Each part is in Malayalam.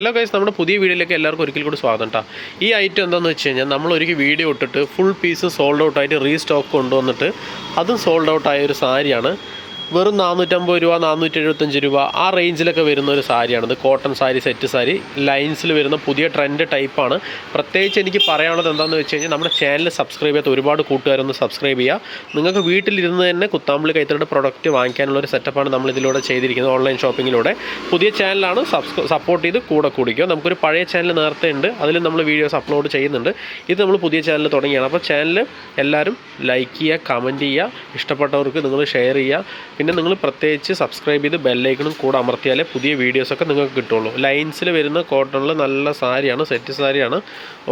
ഹലോ ഗൈസ് നമ്മുടെ പുതിയ വീഡിയോയിലേക്ക് എല്ലാവർക്കും ഒരിക്കൽ കൂടി സ്വാഗതം കേട്ടോ ഈ ഐറ്റം എന്താണെന്ന് വെച്ച് കഴിഞ്ഞാൽ നമ്മൾ ഒരിക്കൽ വീഡിയോ ഇട്ടിട്ട് ഫുൾ പീസ് സോൾഡ് ഔട്ട് ആയിട്ട് റീസ്റ്റോക്ക് കൊണ്ടുവന്നിട്ട് അതും സോൾഡ് ഔട്ട് ആയ ഒരു സാരിയാണ് വെറും നാനൂറ്റമ്പത് രൂപ നാനൂറ്റി എഴുപത്തഞ്ച് രൂപ ആ റേഞ്ചിലൊക്കെ വരുന്ന ഒരു സാരിയാണിത് കോട്ടൺ സാരി സെറ്റ് സാരി. ലൈൻസിൽ വരുന്ന പുതിയ ട്രെൻഡ് ടൈപ്പാണ് പ്രത്യേകിച്ച് എനിക്ക് പറയാനുള്ളത് എന്താണെന്ന് വെച്ച് കഴിഞ്ഞാൽ നമ്മുടെ ചാനൽ സബ്സ്ക്രൈബ് ചെയ്യാത്ത ഒരുപാട് കൂട്ടുകാരൊന്ന് സബ്സ്ക്രൈബ് ചെയ്യുക നിങ്ങൾക്ക് വീട്ടിലിരുന്ന് തന്നെ കുത്താമ്പിളി കൈത്തറിയുടെ പ്രൊഡക്റ്റ് വാങ്ങിക്കാനുള്ള ഒരു സെറ്റപ്പാണ് നമ്മൾ ഇതിലൂടെ ചെയ്തിരിക്കുന്നത് ഓൺലൈൻ ഷോപ്പിങ്ങിലൂടെ പുതിയ ചാനലാണ് സപ്പോർട്ട് ചെയ്ത് കൂടെ കൂടിക്കുക നമുക്കൊരു പഴയ ചാനൽ നേരത്തെ ഉണ്ട്. അതിൽ നമ്മൾ വീഡിയോസ് അപ്ലോഡ് ചെയ്യുന്നുണ്ട്. ഇത് നമ്മൾ പുതിയ ചാനൽ തുടങ്ങിയാണ്. അപ്പോൾ ചാനൽ എല്ലാവരും ലൈക്ക് ചെയ്യുക കമന്റ് ചെയ്യുക ഇഷ്ടപ്പെട്ടവർക്ക് നിങ്ങൾ ഷെയർ ചെയ്യുക പിന്നെ നിങ്ങൾ പ്രത്യേകിച്ച് സബ്സ്ക്രൈബ് ചെയ്ത് ബെല്ലൈക്കണും കൂടെ അമർത്തിയാലേ പുതിയ വീഡിയോസൊക്കെ നിങ്ങൾക്ക് കിട്ടുള്ളൂ. ലൈൻസിൽ വരുന്ന കോട്ടണിൽ നല്ല സാരിയാണ് സെറ്റ് സാരിയാണ്.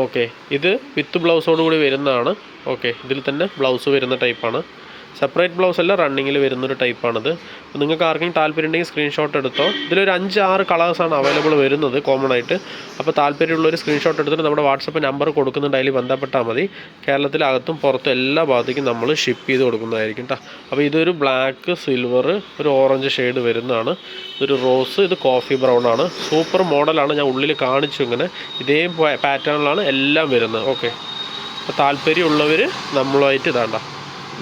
ഓക്കെ ഇത് വിത്ത് ബ്ലൗസോടുകൂടി വരുന്നതാണ്. ഓക്കെ ഇതിൽ തന്നെ ബ്ലൗസ് വരുന്ന ടൈപ്പാണ് സെപ്പറേറ്റ് ബ്ലൗസ് അല്ല റണ്ണിങ്ങിൽ വരുന്നൊരു ടൈപ്പാണിത് അപ്പോൾ നിങ്ങൾക്ക് ആർക്കെങ്കിലും താല്പര്യം ഉണ്ടെങ്കിൽ സ്ക്രീൻഷോട്ട് എടുത്തോ. ഇതിലൊരു അഞ്ച് ആറ് കളേഴ്സാണ് അവൈലബിൾ വരുന്നത് കോമൺ ആയിട്ട്. അപ്പോൾ താല്പര്യമുള്ളൊരു സ്ക്രീൻഷോട്ട് എടുത്തിട്ട് നമ്മുടെ വാട്സപ്പ് നമ്പർ കൊടുക്കുന്നുണ്ട്. അതിൽ ബന്ധപ്പെട്ടാൽ മതി. കേരളത്തിലകത്തും പുറത്തും എല്ലാ ഭാഗത്തേക്കും നമ്മൾ ഷിപ്പ് ചെയ്ത് കൊടുക്കുന്നതായിരിക്കും കേട്ടോ അപ്പോൾ ഇതൊരു ബ്ലാക്ക് സിൽവർ ഒരു ഓറഞ്ച് ഷെയ്ഡ് വരുന്നതാണ്. ഇതൊരു റോസ് ഇത് കോഫി ബ്രൗൺ ആണ്. സൂപ്പർ മോഡലാണ് ഞാൻ ഉള്ളിൽ കാണിച്ചു ഇങ്ങനെ. ഇതേ പാറ്റേണിലാണ് എല്ലാം വരുന്നത്. ഓക്കെ അപ്പോൾ താല്പര്യമുള്ളവർ നമ്മളുമായിട്ട് ഇതാണ്ട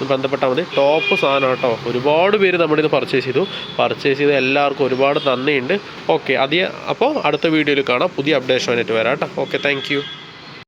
ബന്ധപ്പെട്ടാൽ മതി. ടോപ്പ് സാധനം കേട്ടോ. ഒരുപാട് പേര് നമ്മുടെ ഇത് പർച്ചേസ് ചെയ്തു. പർച്ചേസ് ചെയ്ത എല്ലാവർക്കും ഒരുപാട് നന്ദിയുണ്ട്. ഓക്കെ അധികം അപ്പോൾ അടുത്ത വീഡിയോയിൽ കാണാം. പുതിയ അപ്ഡേഷനായിട്ട് വരാം കേട്ടോ. Okay thank